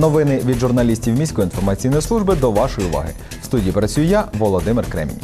Новини від журналістів міської інформаційної служби до вашої уваги. В студії працюю я, Володимир Кремінь.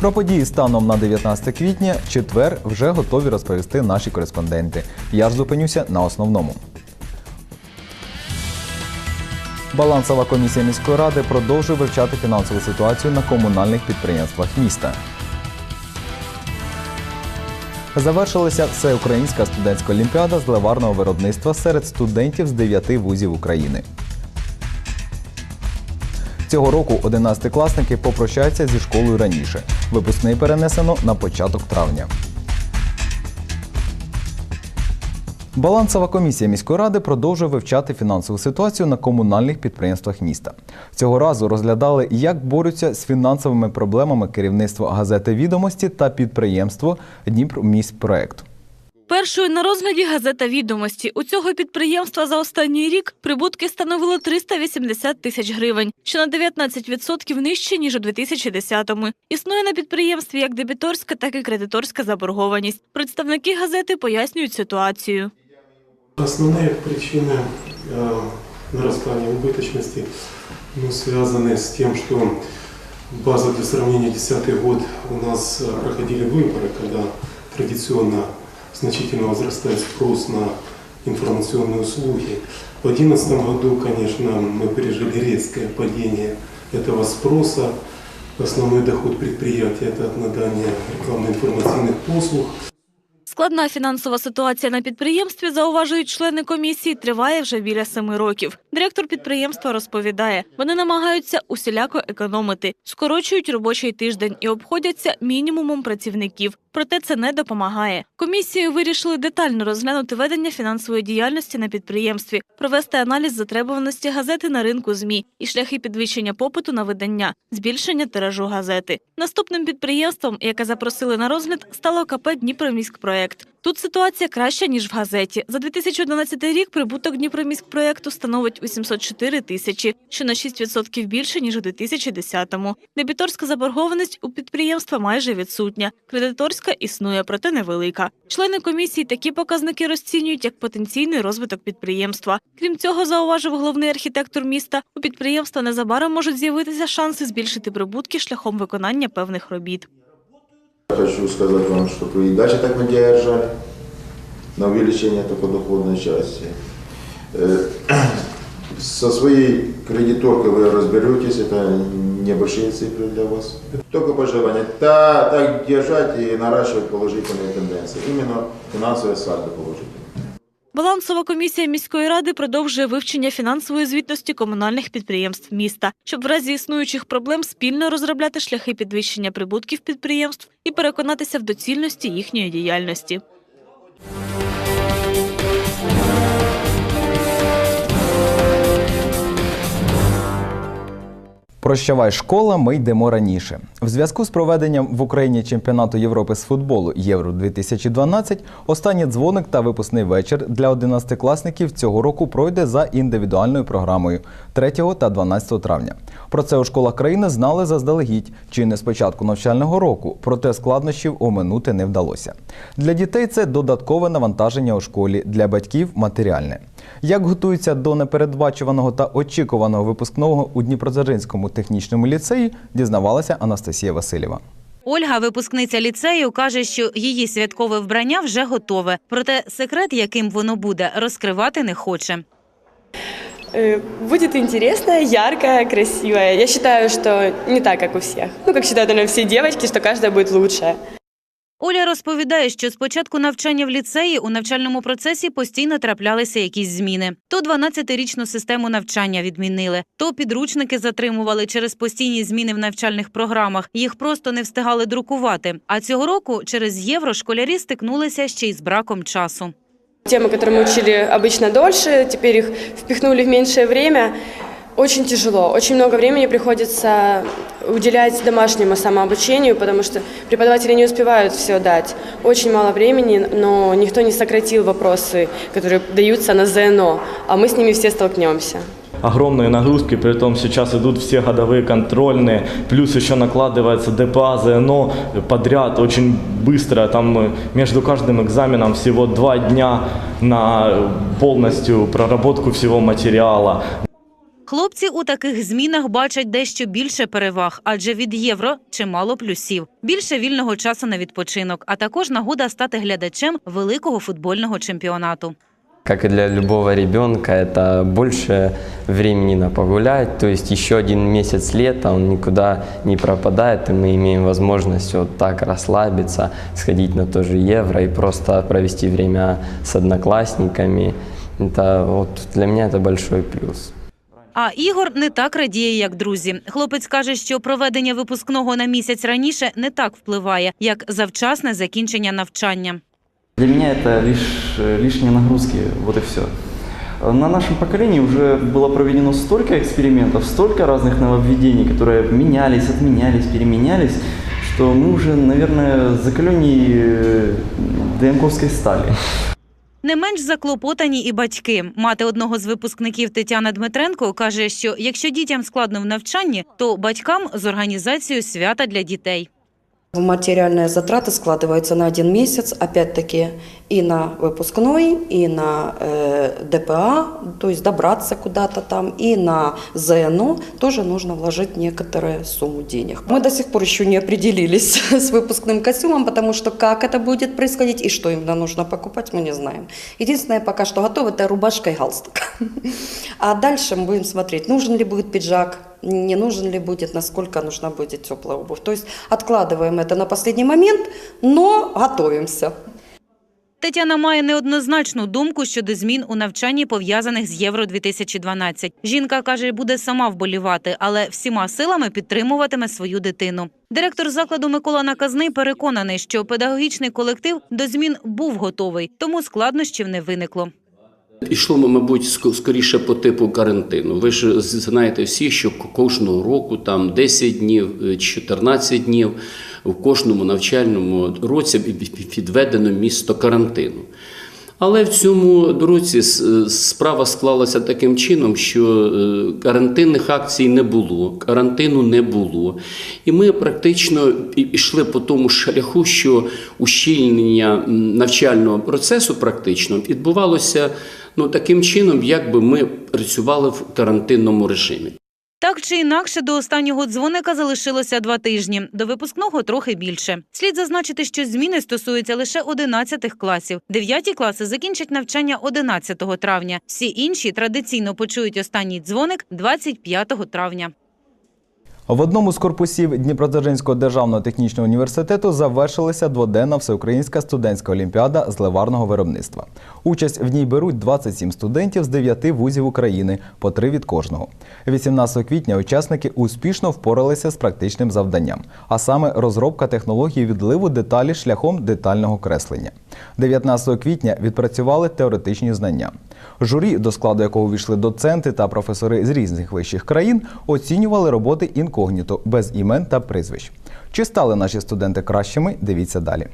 Про події станом на 19 квітня, четвер, вже готові розповісти наші кореспонденти. Я ж зупинюся на основному. Балансова комісія міської ради продовжує вивчати фінансову ситуацію на комунальних підприємствах міста. Завершилася всеукраїнська студентська олімпіада з леварного виробництва серед студентів з 9 вузів України. Цього року 11-класники попрощаються зі школою раніше. Випускний перенесено на початок травня. Балансова комісія міської ради продовжує вивчати фінансову ситуацію на комунальних підприємствах міста. Цього разу розглядали, як борються з фінансовими проблемами керівництво газети відомості та підприємство Дніпроміськпроект. Першою на розгляді газета відомості. У цього підприємства за останній рік прибутки становили 380 тисяч гривень, що на 19% нижче, ніж у 2010-му. Існує на підприємстві як дебіторська, так і кредиторська заборгованість. Представники газети пояснюють ситуацію. Основные причины э, нарастания убыточности ну, связаны с тем, что база для сравнения 2010 год у нас э, проходили выборы, когда традиционно значительно возрастает спрос на информационные услуги. В 2011 году, конечно, мы пережили резкое падение этого спроса. Основной доход предприятия – это от надания рекламно-информационных послуг. Складна фінансова ситуація на підприємстві, зауважують члени комісії, триває вже біля семи років. Директор підприємства розповідає, вони намагаються усіляко економити, скорочують робочий тиждень і обходяться мінімумом працівників. Проте це не допомагає. Комісією вирішили детально розглянути ведення фінансової діяльності на підприємстві, провести аналіз затребуваності газети на ринку ЗМІ і шляхи підвищення попиту на видання, збільшення тиражу газети. Наступним підприємством, яке запросили на розгляд, стало КП Дніпроміськпроект. Тут ситуація краща ніж в газеті. За 2011 рік прибуток Дніпроміськпроекту становить 804 тисячі, що на 6% більше ніж у 2010-му. Дебіторська заборгованість у підприємства майже відсутня. Кредиторська існує, проте невелика. Члени комісії такі показники розцінюють як потенційний розвиток підприємства. Крім цього, зауважив головний архітектор міста, у підприємства незабаром можуть з'явитися шанси збільшити прибутки шляхом виконання певних робіт. Хочу сказать вам, чтобы вы и дальше так не держали на увеличение только доходной части. Э, Со своей кредиторкой вы разберетесь, это небольшие цифры для вас. Только пожелание. Та, так держать и наращивать положительные тенденции. Именно финансовое сальдо положительное. Балансова комісія міської ради продовжує вивчення фінансової звітності комунальних підприємств міста, щоб в разі існуючих проблем спільно розробляти шляхи підвищення прибутків підприємств і переконатися в доцільності їхньої діяльності. Прощавай школа, ми йдемо раніше. В зв'язку з проведенням в Україні чемпіонату Європи з футболу Євро 2012 останній дзвоник та випускний вечір для 11-класників цього року пройде за індивідуальною програмою 3 та 12 травня. Про це у школах країни знали заздалегідь, чи не з початку навчального року, проте складнощів оминути не вдалося. Для дітей це додаткове навантаження у школі, для батьків матеріальне. Як готуються до непередбачуваного та очікуваного випускного у Дніпродзержинському технічному ліцеї, дізнавалася Анастасія Васильєва. Ольга, випускниця ліцею, каже, що її святкове вбрання вже готове. Проте секрет, яким воно буде, розкривати не хоче. Э, Будет интересная, яркая, красивая. Я считаю, что не так, как у всех. Ну, как считают, наверное, все девочки, что каждая будет лучшая. Оля розповідає, що з початку навчання в ліцеї у навчальному процесі постійно траплялися якісь зміни. То 12-річну систему навчання відмінили, то підручники затримували через постійні зміни в навчальних програмах. Їх просто не встигали друкувати. А цього року через євро школярі стикнулися ще й з браком часу. Темы, которые мы учили обычно дольше, теперь их впихнули в меньшее время. Очень тяжело. Очень много времени приходится уделять домашнему самообучению, потому что преподаватели не успевают все дать. Очень мало времени, но никто не сократил вопросы, которые даются на ЗНО, а мы с ними все столкнемся. огромные нагрузки, при том сейчас идут все годовые контрольные, плюс еще накладывается ДПА, ЗНО подряд очень быстро, там э, между каждым экзаменом всего два дня на полностью проработку всего материала. Хлопці у таких змінах бачать дещо більше переваг, адже від євро чимало плюсів. Більше вільного часу на відпочинок, а також нагода стати глядачем великого футбольного чемпіонату. Как и для любого ребенка, это больше времени на погулять, то есть еще один месяц лета, он никуда не пропадает, и мы имеем возможность вот так расслабиться, сходить на то же евро и просто провести время с одноклассниками. Это вот для меня это большой плюс. А Ігор не так радіє, як друзі. Хлопець каже, що проведення випускного на місяць раніше не так впливає, як завчасне закінчення навчання. Для меня это лишь э, лишние нагрузки, вот и все. На нашем поколении уже было проведено столько экспериментов, столько разных нововведений, которые менялись, отменялись, переменялись, что мы уже, наверное, закаленней э, ДМковской стали. Не менш заклопотані і батьки. Мати одного з випускників Тетяна Дмитренко каже, що якщо дітям складно в навчанні, то батькам з організацією свята для дітей. Материальные затраты складываются на один месяц, опять-таки, и на выпускной, и на э, ДПА, то есть добраться куда-то там, и на ЗНО тоже нужно вложить некоторую сумму денег. Мы до сих пор еще не определились с выпускным костюмом, потому что как это будет происходить и что именно нужно покупать, мы не знаем. Единственное, пока что готово, это рубашка и галстук. А дальше мы будем смотреть, нужен ли будет пиджак, не нужен ли будет, насколько нужна будет теплая обувь. То есть откладываем это на последний момент, но готовимся. Тетяна має неоднозначну думку щодо змін у навчанні, пов'язаних з Євро 2012 Жінка каже, буде сама вболівати, але всіма силами підтримуватиме свою дитину. Директор закладу Микола Наказний переконаний, що педагогічний колектив до змін був готовий, тому складнощів не виникло. Ішло, мабуть, скоріше по типу карантину. Ви ж знаєте всі, що кожного року там 10 днів, е, 14 днів в кожному навчальному році відведено місто карантину. Але в цьому році справа склалася таким чином, що е, карантинних акцій не було, карантину не було. І ми практично йшли по тому шляху, що ущільнення навчального процесу практично відбувалося ну, таким чином, якби ми працювали в карантинному режимі. Так чи інакше, до останнього дзвоника залишилося два тижні. До випускного трохи більше. Слід зазначити, що зміни стосуються лише 11 класів. Дев'яті класи закінчать навчання 11 травня. Всі інші традиційно почують останній дзвоник 25 травня. В одному з корпусів Дніпродзержинського державного технічного університету завершилася дводенна всеукраїнська студентська олімпіада з ливарного виробництва. Участь в ній беруть 27 студентів з 9 вузів України, по три від кожного. 18 квітня учасники успішно впоралися з практичним завданням, а саме розробка технології відливу деталі шляхом детального креслення. 19 квітня відпрацювали теоретичні знання. Журі, до складу якого увійшли доценти та професори з різних вищих країн, оцінювали роботи інкогніто без імен та прізвищ. Чи стали наші студенти кращими? Дивіться далі.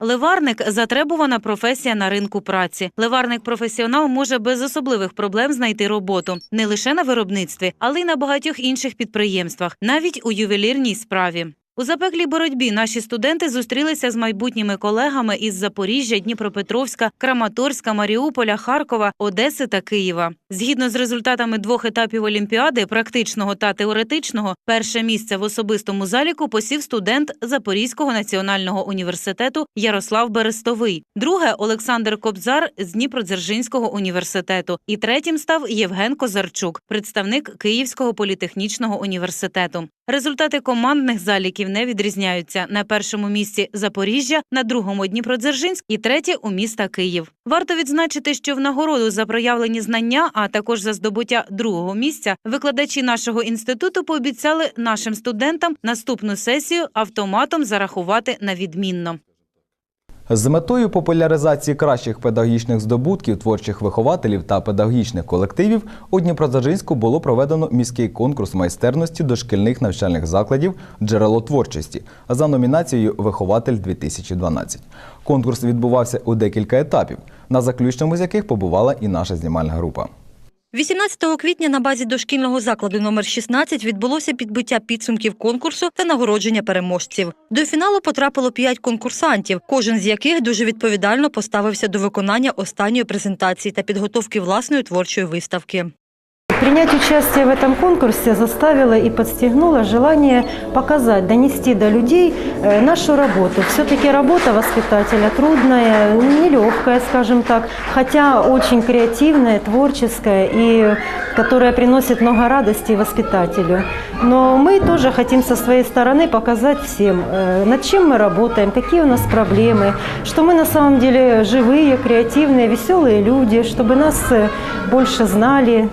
Ливарник затребувана професія на ринку праці. Ливарник-професіонал може без особливих проблем знайти роботу не лише на виробництві, але й на багатьох інших підприємствах, навіть у ювелірній справі. У запеклій боротьбі наші студенти зустрілися з майбутніми колегами із Запоріжжя, Дніпропетровська, Краматорська, Маріуполя, Харкова, Одеси та Києва. Згідно з результатами двох етапів олімпіади, практичного та теоретичного, перше місце в особистому заліку посів студент Запорізького національного університету Ярослав Берестовий. Друге Олександр Кобзар з Дніпродзержинського університету. І третім став Євген Козарчук, представник Київського політехнічного університету. Результати командних заліків не відрізняються. На першому місці Запоріжжя, на другому Дніпродзержинськ і третє у міста Київ. Варто відзначити, що в нагороду за проявлені знання, а також за здобуття другого місця, викладачі нашого інституту пообіцяли нашим студентам наступну сесію автоматом зарахувати на відмінно. З метою популяризації кращих педагогічних здобутків творчих вихователів та педагогічних колективів у Дніпродзержинську було проведено міський конкурс майстерності дошкільних навчальних закладів Джерело творчості за номінацією Вихователь 2012. Конкурс відбувався у декілька етапів, на заключному з яких побувала і наша знімальна група. 18 квітня на базі дошкільного закладу номер 16 відбулося підбиття підсумків конкурсу та нагородження переможців. До фіналу потрапило п'ять конкурсантів, кожен з яких дуже відповідально поставився до виконання останньої презентації та підготовки власної творчої виставки. Принять участие в этом конкурсе заставило и подстегнуло желание показать, донести до людей э, нашу работу. Все-таки работа воспитателя трудная, нелегкая, скажем так, хотя очень креативная, творческая и которая приносит много радости воспитателю. Но мы тоже хотим со своей стороны показать всем, э, над чем мы работаем, какие у нас проблемы, что мы на самом деле живые, креативные, веселые люди, чтобы нас э, больше знали,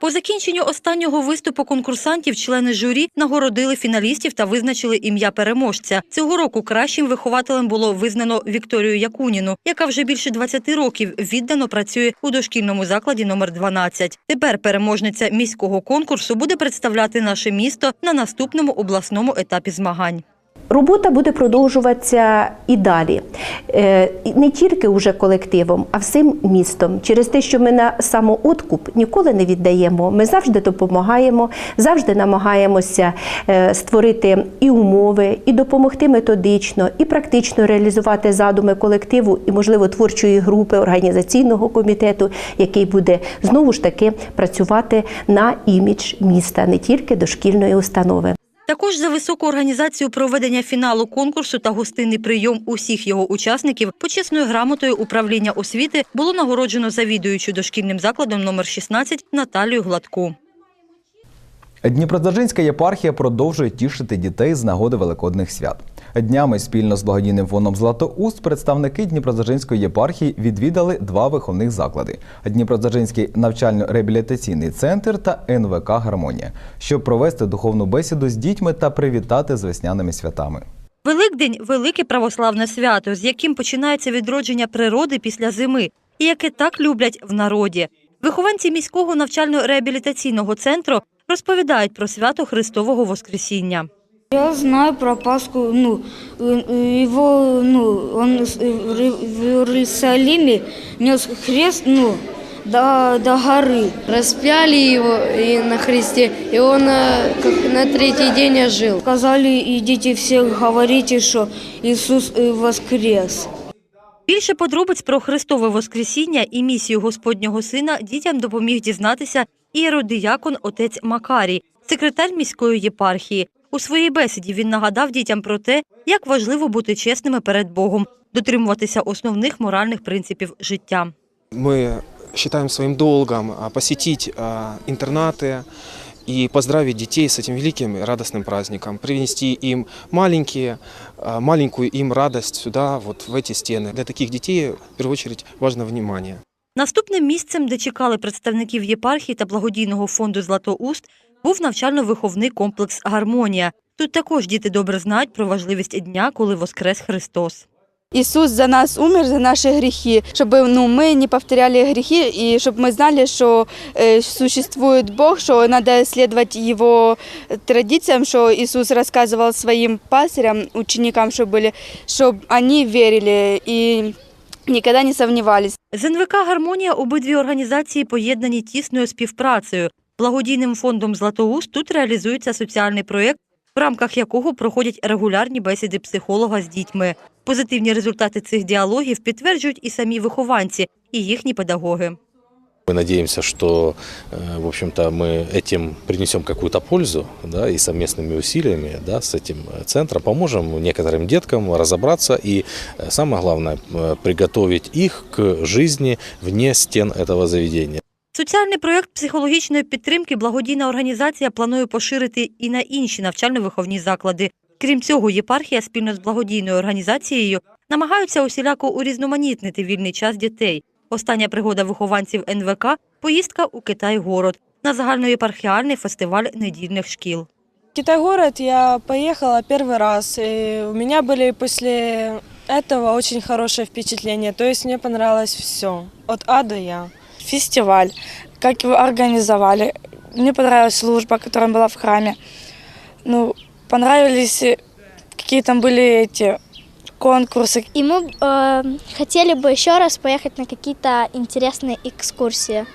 По закінченню останнього виступу конкурсантів члени журі нагородили фіналістів та визначили ім'я переможця. Цього року кращим вихователем було визнано Вікторію Якуніну, яка вже більше 20 років віддано працює у дошкільному закладі номер 12. Тепер переможниця міського конкурсу буде представляти наше місто на наступному обласному етапі змагань. Робота буде продовжуватися і далі, Е, не тільки уже колективом, а всім містом. Через те, що ми на самооткуп ніколи не віддаємо. Ми завжди допомагаємо, завжди намагаємося е, створити і умови, і допомогти методично, і практично реалізувати задуми колективу і, можливо, творчої групи організаційного комітету, який буде знову ж таки працювати на імідж міста, не тільки дошкільної установи. Також за високу організацію проведення фіналу конкурсу та гостинний прийом усіх його учасників почесною грамотою управління освіти було нагороджено завідуючу дошкільним закладом номер 16 Наталію Гладку. Дніпродзержинська єпархія продовжує тішити дітей з нагоди великодних свят. Днями спільно з благодійним фондом Златоуст представники Дніпродзержинської єпархії відвідали два виховних заклади: Дніпродзержинський навчально-реабілітаційний центр та НВК Гармонія, щоб провести духовну бесіду з дітьми та привітати з весняними святами. Великдень велике православне свято, з яким починається відродження природи після зими, і яке так люблять в народі. Вихованці міського навчально-реабілітаційного центру розповідають про свято Христового Воскресіння. Я знаю про Пасху, ну, э, его, ну, он с- в Ри- в Иерусалиме нес крест, ну, до, до горы. Распяли его и на Христе, и он э, как на третий день ожил. Сказали, идите все, говорите, что Иисус э, воскрес. Більше подробиць про Христове Воскресіння і місію Господнього Сина дітям допоміг дізнатися іеродіякон отець Макарій, секретар міської єпархії. У своїй бесіді він нагадав дітям про те, як важливо бути чесними перед Богом, дотримуватися основних моральних принципів життя. Мы считаем своим долгом а, посетить а, интернаты и поздравить детей с этим великим и радостным праздником, привнести им маленькие, а, маленькую им радость сюда, вот в эти стены. Для таких детей, в первую очередь, важно внимание. Наступним місцем, де чекали представників єпархії та благодійного фонду Златоуст, був навчально-виховний комплекс Гармонія. Тут також діти добре знають про важливість дня, коли воскрес Христос. Ісус за нас умер, за наші гріхи, щоб ну, ми не повторяли гріхи і щоб ми знали, що е, существує Бог, що треба слідувати Його традиціям, що Ісус розказував своїм пастирям, ученикам, що були, щоб вони вірили і ніколи не сумнівалися. З НВК Гармонія обидві організації поєднані тісною співпрацею. Благодійним фондом Златоуст тут реалізується соціальний проєкт, в рамках якого проходять регулярні бесіди психолога з дітьми. Позитивні результати цих діалогів підтверджують і самі вихованці, і їхні педагоги. Мы надеемся, что, э, в общем-то, мы этим принесем какую-то пользу, да, и совместными усилиями, да, с этим э, центром поможем некоторым деткам разобраться и, э, самое главное, э, приготовить их к жизни вне стен этого заведения. Соціальний проєкт психологічної підтримки благодійна організація планує поширити і на інші навчально-виховні заклади. Крім цього, єпархія спільно з благодійною організацією намагаються усіляко урізноманітнити вільний час дітей. Остання пригода вихованців НВК – поїздка у Китай-город на загальноєпархіальний фестиваль недільних шкіл. Китай-город я поехала первый раз, и у меня были после этого очень хорошие впечатления. То есть мне понравилось все, от А до Я. фестиваль, как его организовали. Мне понравилась служба, которая была в храме. Ну, понравились э, какие там были эти конкурсы. И мы э, хотели бы еще раз поехать на какие-то интересные экскурсии.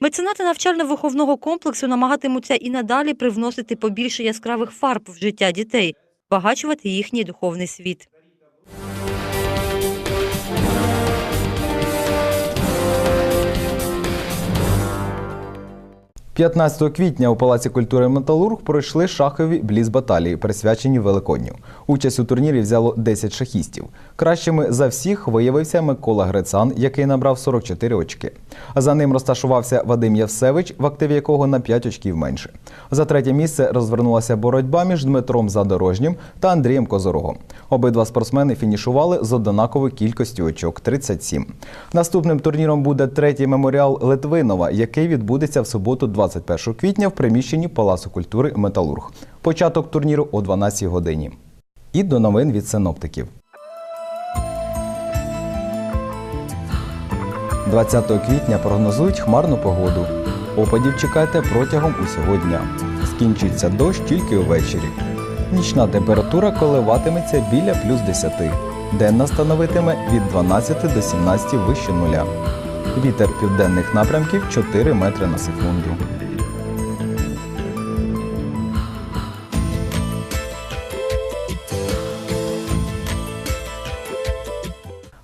Меценати навчально-виховного комплексу намагатимуться і надалі привносити побільше яскравих фарб в життя дітей, збагачувати їхній духовний світ. 15 квітня у Палаці культури Металург пройшли шахові бліц-баталії, присвячені Великодню. Участь у турнірі взяло 10 шахістів. Кращими за всіх виявився Микола Грицан, який набрав 44 очки. За ним розташувався Вадим Євсевич, в активі якого на 5 очків менше. За третє місце розвернулася боротьба між Дмитром Задорожнім та Андрієм Козорогом. Обидва спортсмени фінішували з однаковою кількістю очок 37. Наступним турніром буде третій меморіал Литвинова, який відбудеться в суботу, 21 квітня, в приміщенні Палацу культури Металург. Початок турніру о 12 годині. І до новин від синоптиків. 20 квітня прогнозують хмарну погоду. Опадів чекайте протягом усього дня. Скінчиться дощ тільки увечері. Нічна температура коливатиметься біля плюс 10. Денна становитиме від 12 до 17 вище нуля. Вітер південних напрямків 4 метри на секунду.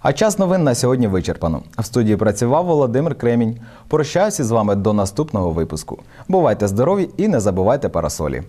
А час новин на сьогодні вичерпано. В студії працював Володимир Кремінь. Прощаюся з вами до наступного випуску. Бувайте здорові і не забувайте парасолі.